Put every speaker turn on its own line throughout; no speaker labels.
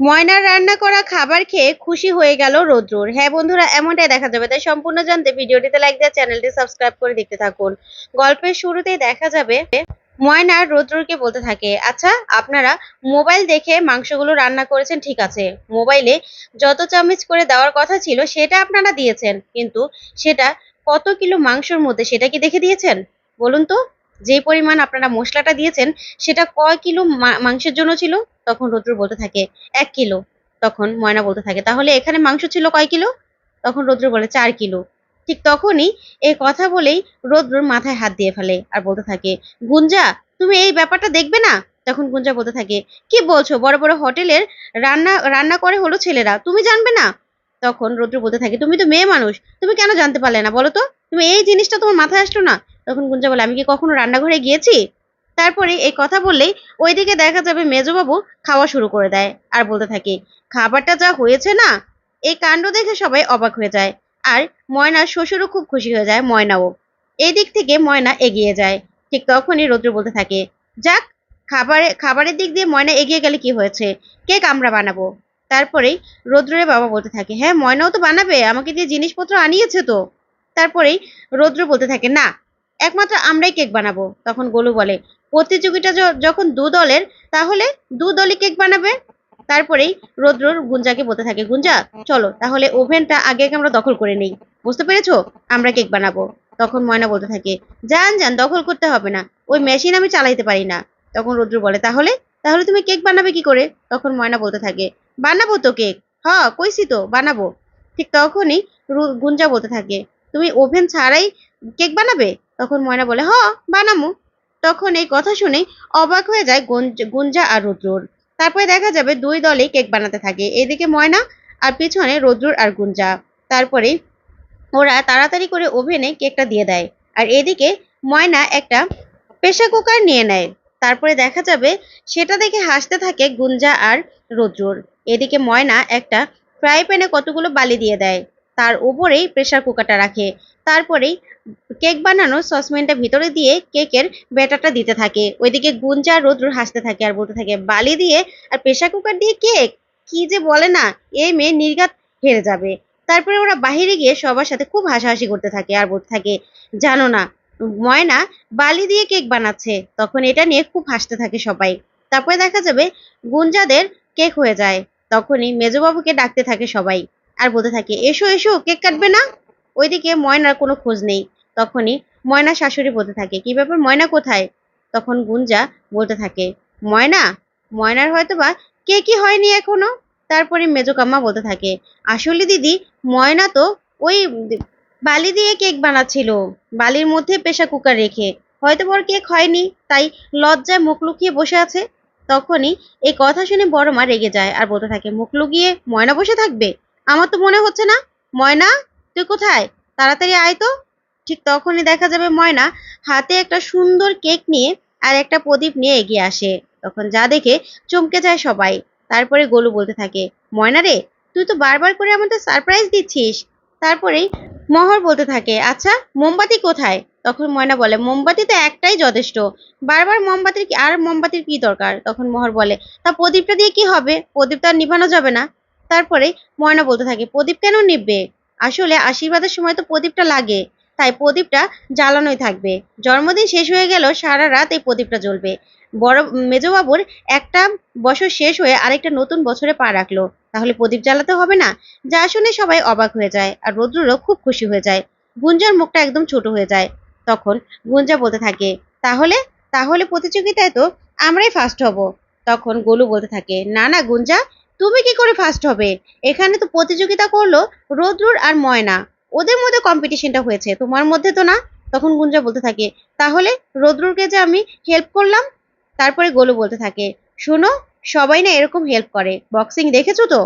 ময়নার রান্না করা খাবার খেয়ে খুশি হয়ে গেল রোদ্রুর। হ্যাঁ বন্ধুরা, এমনটাই দেখা যাবে। তাই সম্পূর্ণ জানতে ভিডিওটিতে লাইক দিয়ে চ্যানেলটি সাবস্ক্রাইব করে দেখতে থাকুন। গল্পের শুরুতেই দেখা যাবে ময়না রোদ্রুরকে বলতে থাকে আচ্ছা আপনারা মোবাইল দেখে মাংসগুলো রান্না করেছেন, ঠিক আছে। মোবাইলে যত চামচ করে দেওয়ার কথা ছিল, সেটা আপনারা দিয়েছেন। কিন্তু সেটা কত কিলো মাংসর মধ্যে, সেটা কি দেখে দিয়েছেন? বলুন তো। যে পরিমাণ আপনারা মশলাটা দিয়েছেন, সেটা কয় কিলো মাংসের জন্য ছিল? তখন রোদ্রুর বলতে থাকে, এক কিলো। তখন ময়না বলতে থাকে, তাহলে এখানে মাংস ছিল কয় কিলো? তখন রৌদ্র বলে, চার কিলো। ঠিক তখনই এই কথা বলেই রৌদ্রর মাথায় হাত দিয়ে ফেলে আর বলতে থাকে, গুঞ্জা, তুমি এই ব্যাপারটা দেখবে না? তখন গুঞ্জা বলতে থাকে, কি বলছো? বড় বড় হোটেলের রান্না রান্না করে হলো ছেলেরা, তুমি জানবে না? তখন রৌদ্র বলতে থাকে, তুমি তো মেয়ে মানুষ, তুমি কেন জানতে পারলে না বলো তো? তুমি এই জিনিসটা তোমার মাথায় আসলো না? তখন গুঞ্জা বলে, আমি কি কখনো রান্নাঘরে গিয়েছি? তারপরে এই কথা বললেই ওইদিকে দেখা যাবে মেজবাবু খাওয়া শুরু করে দেয় আর বলতে থাকে, খাবারটা যা হয়েছে না? এই কাণ্ড দেখে সবাই অবাক হয়ে যায় আর ময়নার শ্বশুরও খুব খুশি হয়ে যায় ময়নাও। এই দিক থেকে ময়না এগিয়ে যায়। ঠিক তখনই রৌদ্র বলতে থাকে, যাক, খাবারে, খাবারের দিক দিয়ে ময়না এগিয়ে গেলে কি হয়েছে? কেক আমরা বানাবো। তারপরেই রৌদ্রের বাবা বলতে থাকে হ্যাঁ ময়নাও তো বানাবে, আমাকে দিয়ে জিনিসপত্র আনিয়েছে তো? তারপরেই রৌদ্র বলতে থাকে, না একমাত্র আমরাই কেক বানাবো, তখন গোলু বলে। প্রতিযোগিতা যখন দু দলের, তাহলে দু দলই কেক বানাবে। তারপরেই রৌদ্রর গুঞ্জাকে বলতে থাকে, গুঞ্জা, চলো, তাহলে ওভেনটা আগে আমরা দখল করে নেই। বুঝতে পেরেছ? আমরা কেক বানাবো। তখন ময়না বলতে থাকে যান যান দখল করতে হবে না। ওই মেশিন আমি চালাইতে পারি না। তখন রৌদ্র বলে, তাহলে? তাহলে তুমি কেক বানাবে কি করে? তখন ময়না বলতে থাকে, বানাবো তো কেক। হ, কইছি তো, বানাবো। ঠিক তখনই গুঞ্জা বলতে থাকে, তুমি ওভেন ছাড়াই কেক বানাবে? তখন ময়না বলে, হ, বানামু। তখন এই কথা শুনে অবাক হয়ে যায় গুঞ্জ- আর রুদ্রুর। তারপরে দেখা যাবে দুই দলে কেক বানাতে থাকে। এদিকে ময়না আর পিছনে রুদ্রুর আর গুঞ্জা। তারপরে ওরা তাড়াতাড়ি করে ওভেনে কেকটা দিয়ে দেয়। আর এদিকে ময়না একটা প্রেশার কুকার নিয়ে নেয়। তারপরে দেখা যাবে সেটা দেখে হাসতে থাকে গুঞ্জা আর রুদ্রুর। এদিকে ময়না একটা ফ্রাই প্যানে কতগুলো বালি দিয়ে দেয়। তার উপরেই প্রেশার কুকারটা রাখে। তারপরেই কেক বানানো সসপ্যানটা ভিতরে দিয়ে কেকের ব্যাটারটা দিতে থাকে। ওইদিকে গুঞ্জা রৌদ্র হাসতে থাকে আর বলতে থাকে, বালি দিয়ে আর প্রেশার কুকার দিয়ে কেক কি যে বলে না, এ মেয়ে নির্ঘাত হেরে যাবে। তারপরে ওরা বাইরে গিয়ে সবার সাথে খুব হাসাহাসি করতে থাকে আর বলতে থাকে, জানো না, ময়না বালি দিয়ে কেক বানাচ্ছে। তখন এটা নিয়ে খুব হাসতে থাকে সবাই। তারপরে দেখা যাবে গুঞ্জাদের কেক হয়ে যায়। তখনই মেজবাবুকে ডাকতে থাকে সবাই। আর বলতে থাকে, এসো এসো, কেক কাটবে না? ওইদিকে ময়নার কোনো খোঁজ নেই। তখনই ময়না শাশুড়ি বলতে থাকে, কি ব্যাপার, ময়না কোথায়? তখন গুঞ্জা বলতে থাকে, ময়না, ময়নার হয়তো বা কে কি হয়নি এখনও? তারপরে মেজকাম্মা বলতে থাকে, আসলে দিদি, ময়না তো ওই বালি দিয়ে কেক বানাচ্ছিল। বালির মধ্যে প্রেশার কুকার রেখে। হয়তো বড় কেক হয়নি, তাই লজ্জায় মুখ লুকিয়ে বসে আছে। তখনই এই কথা শুনে বড় মা রেগে যায় আর বলতে থাকে, মুখ লুকিয়ে ময়না বসে থাকবে? আমার তো মনে হচ্ছে না। ময়না, তুই কোথায়? তাড়াতাড়ি আয় তো। ঠিক তখনই দেখা যাবে ময়না হাতে একটা সুন্দর কেক নিয়ে আর একটা প্রদীপ নিয়ে এগিয়ে আসে। তখন যা দেখে চমকে যায় সবাই। তারপরে গোলু বলতে থাকে, ময়না রে, তুই তো বারবার করে আমাদের সারপ্রাইজ দিচ্ছিস। তারপরেই মহর বলতে থাকে আচ্ছা মোমবাতি কোথায়? তখন ময়না বলে, মোমবাতি তো একটাই যথেষ্ট। বারবার মোমবাতির আর মোমবাতির কি দরকার? তখন মহর বলে, তা প্রদীপটা দিয়ে কি হবে? প্রদীপ তো আর নিভানো যাবে না। তারপরে ময়না বলতে থাকে, প্রদীপ কেন নিববে আসলে আশীর্বাদের সময় তো প্রদীপটা লাগে, তাই প্রদীপটা জ্বালানোই থাকবে। জন্মদিন শেষ হয়ে গেল, সারা রাত এই প্রদীপটা জ্বলবে। বড় মেজবাবুর একটা বছর শেষ হয়ে আরেকটা নতুন বছরে পা রাখল। তাহলে প্রদীপ জ্বালাতে হবে না? যা শুনে সবাই অবাক হয়ে যায় আর রৌদ্রও খুব খুশি হয়ে যায়। গুঞ্জার মুখটা একদম ছোট হয়ে যায়। তখন গুঞ্জা বলতে থাকে, তাহলে তাহলে প্রতিযোগিতায় তো আমরাই ফার্স্ট হব। তখন গোলু বলতে থাকে, না না, গুঞ্জা তুমি কি করে ফার্স্ট হবে? এখানে তো প্রতিযোগিতা করল রৌদ্রুর আর ময়না। ওদের মধ্যে কম্পিটিশনটা হয়েছে। তোমার মধ্যে তো না? তখন গুঞ্জা বলতে থাকে, তাহলে রৌদ্রুরকে যে আমি হেল্প করলাম? তারপরে গোলু বলতে থাকে, শোনো, সবাই না এরকম হেল্প করে। বক্সিং দেখেছ তো?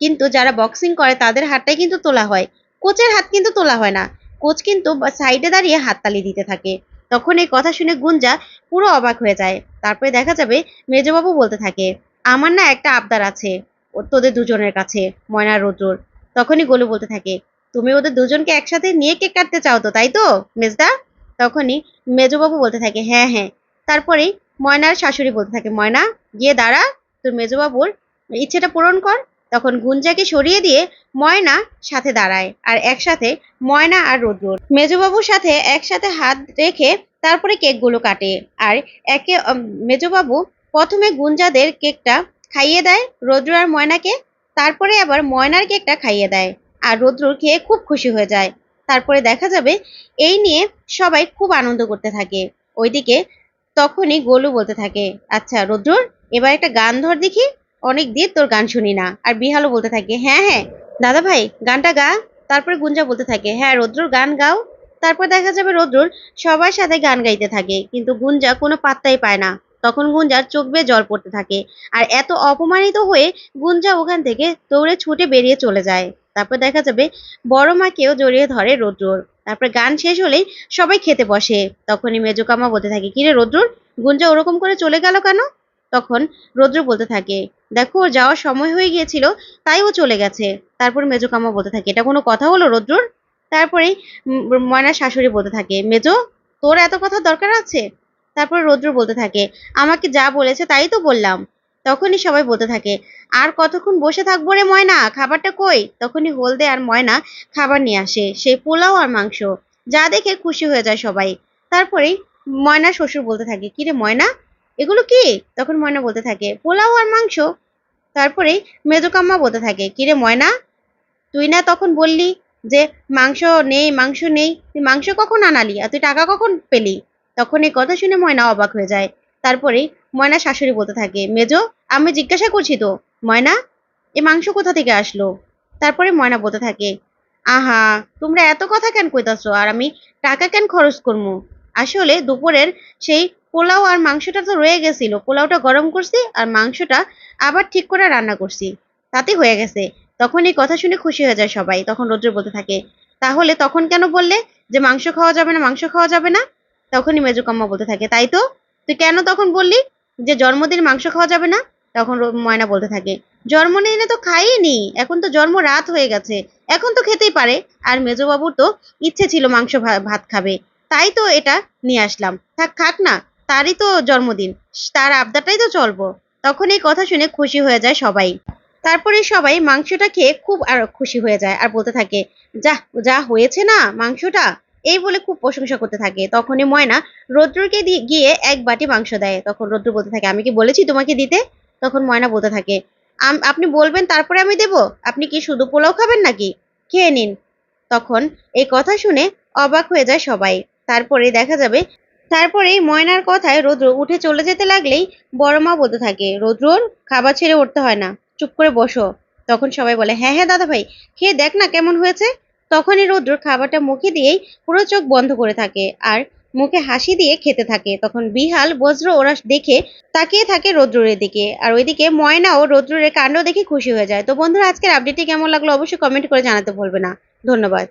কিন্তু যারা বক্সিং করে, তাদের হাতটাই কিন্তু তোলা হয়। কোচের হাত কিন্তু তোলা হয় না। কোচ কিন্তু সাইডে দাঁড়িয়ে হাততালি দিতে থাকে। তখন এই কথা শুনে গুঞ্জা পুরো অবাক হয়ে যায়। তারপরে দেখা যাবে মেজবাবু বলতে থাকে আমার না একটা আবদার আছে, ও তোদের দুজনের কাছে, ময়না রৌদ্রর তখনই গোলু বলতে থাকে, তুমি ওদের দুজনকে একসাথে নিয়ে কেক কাটতে চাও তো, তাই তো, মেজদা? তখনই মেজবাবু বলতে থাকে হ্যাঁ হ্যাঁ। তারপরেই ময়নার শাশুড়ি বলতে থাকে, ময়না, গিয়ে দাঁড়া, তোর মেজবাবুর ইচ্ছেটা পূরণ কর। তখন গুঞ্জাকে সরিয়ে দিয়ে ময়না সাথে দাঁড়ায়, আর একসাথে ময়না আর রৌদ্র মেজবাবুর সাথে একসাথে হাত রেখে তারপরে কেকগুলো কাটে, আর একে মেজবাবু প্রথমে গুঞ্জাদের কেকটা খাইয়ে দেয় রৌদ্র আর ময়নাকে, তারপরে আবার ময়নার কেকটা খাইয়ে দেয় আর রৌদ্র খেয়ে খুব খুশি হয়ে যায়। তারপরে দেখা যাবে এই নিয়ে সবাই খুব আনন্দ করতে থাকে। ওইদিকে তখনই গোলু বলতে থাকে আচ্ছা রৌদ্র, এবার একটা গান ধর দেখি, অনেক দিন তোর গান শুনি না। আর বিহালও বলতে থাকে হ্যাঁ হ্যাঁ দাদা ভাই, গানটা গা। তারপরে গুঞ্জা বলতে থাকে হ্যাঁ রৌদ্রর গান গাও। তারপর দেখা যাবে রৌদ্রর সবার সাথে গান গাইতে থাকে, কিন্তু গুঞ্জা কোনো পাত্তাই পায় না। তখন গুঞ্জার চোখ বেয়ে জল পড়তে থাকে। আর এত অপমানিত হয়ে গুঞ্জা ওখান থেকে দৌড়ে ছুটে বেরিয়ে চলে যায়। তারপর দেখা যাবে বড় মাকেও জড়িয়ে ধরে রৌদ্রর। তারপর গান শেষ হলেই সবাই খেতে বসে। তখনই মেজকামা বলতে থাকে কিরে রৌদ্রর গুঞ্জা ওরকম করে চলে গেল কেন? তখন রৌদ্র বলতে থাকে দেখো ওর যাওয়ার সময় হয়ে গিয়েছিল তাই ও চলে গেছে। তারপর মেজকামা বলতে থাকে এটা কোনো কথা হলো রৌদ্রর? তারপরে উম, ময়নার শাশুড়ি বলতে থাকে মেজো তোর এত কথা দরকার আছে? তারপর রৌদ্র বলতে থাকে, আমাকে যা বলেছে তাই তো বললাম। তখনই সবাই বলতে থাকে, আর কতক্ষণ বসে থাকব রে ময়না? খাবারটা কই? তখনই হলদে আর ময়না খাবার নিয়ে আসে, সেই পোলাও আর মাংস। যা দেখে খুশি হয়ে যায় সবাই। তারপরেই ময়না শ্বশুর বলতে থাকে, কি রে ময়না? এগুলো কি? তখন ময়না বলতে থাকে, পোলাও আর মাংস? তারপরে মেজকাম্মা বলতে থাকে কিরে ময়না? তুই না তখন বললি যে মাংস নেই মাংস নেই, তুই মাংস কখন আনালি? আর তুই টাকা কখন পেলি? তখন এই কথা শুনে ময়না অবাক হয়ে যায়। তারপরে ময়না শাশুড়ি বলতে থাকে, মেজো, আমি জিজ্ঞাসা করছি তো, ময়না, এ মাংস কোথা থেকে আসলো? তারপরে ময়না বলতে থাকে, আহা, তোমরা এত কথা কেন কইতাছ, আর আমি টাকা কেন খরচ করব আসলে দুপুরের সেই পোলাও আর মাংসটা তো রয়ে গেছিল, পোলাওটা গরম করছি আর মাংসটা আবার ঠিক করে রান্না করছি তাতে হয়ে গেছে। তখন এই কথা শুনে খুশি হয়ে যায় সবাই। তখন রৌদ্র বলতে থাকে, তাহলে তখন কেন বললে যে মাংস খাওয়া যাবে না, মাংস খাওয়া যাবে না? তখনই মেজুকাম্মা বলতে থাকে, তাই তো? তুই কেন তখন বললি যে জন্মদিন মাংস খাওয়া যাবে না? তখন ময়না বলতে থাকে জন্মদিনে তো খাইনি এখন তো জন্ম রাত হয়ে গেছে, এখন তো খেতেই পারে। আর মেজবাবুর তো ইচ্ছে ছিল মাংস ভাত খাবে, তাই তো এটা নিয়ে আসলাম। থাক, খাক না, তারই তো জন্মদিন তার আবদারটাই তো চলবো। তখন এই কথা শুনে খুশি হয়ে যায় সবাই। তারপরে সবাই মাংসটা খেয়ে খুব আর খুশি হয়ে যায় আর বলতে থাকে, যা যা হয়েছে না মাংসটা? এই বলে খুব প্রশংসা করতে থাকে। তখনই ময়না রৌদ্রকে গিয়ে এক বাটি মাংস দেয়। তখন রৌদ্র বলতে থাকে, আমি কি বলেছি তোমাকে দিতে? তখন ময়না বলতে থাকে আপনি বলবেন তারপরে আমি দেব? আপনি কি শুধু পোলাও খাবেন নাকি? খেয়ে নিন। তখন এই কথা শুনে অবাক হয়ে যায় সবাই। তারপরে দেখা যাবে, তারপরেই ময়নার কথায় রৌদ্র উঠে চলে যেতে লাগলেই বড় মা বলতে থাকে, রৌদ্রর, খাবার ছেড়ে উঠতে হয় না। চুপ করে বসো। তখন সবাই বলে হ্যাঁ হ্যাঁ দাদা ভাই খেয়ে দেখ না কেমন হয়েছে? তখনই রৌদ্র খাবারটা মুখে দিয়েই পুরো চোখ বন্ধ করে থাকে আর মুখে হাসি দিয়ে খেতে থাকে। তখন বিহাল, বজ্র ওরা দেখে তাকিয়ে থাকে রৌদ্রের দিকে। আর ওইদিকে ময়নাও রৌদ্রের কাণ্ড দেখে খুশি হয়ে যায়। তো বন্ধুরা, আজকের আপডেটটি কেমন লাগল অবশ্যই কমেন্ট করে জানাতে ভুলবে না। ধন্যবাদ।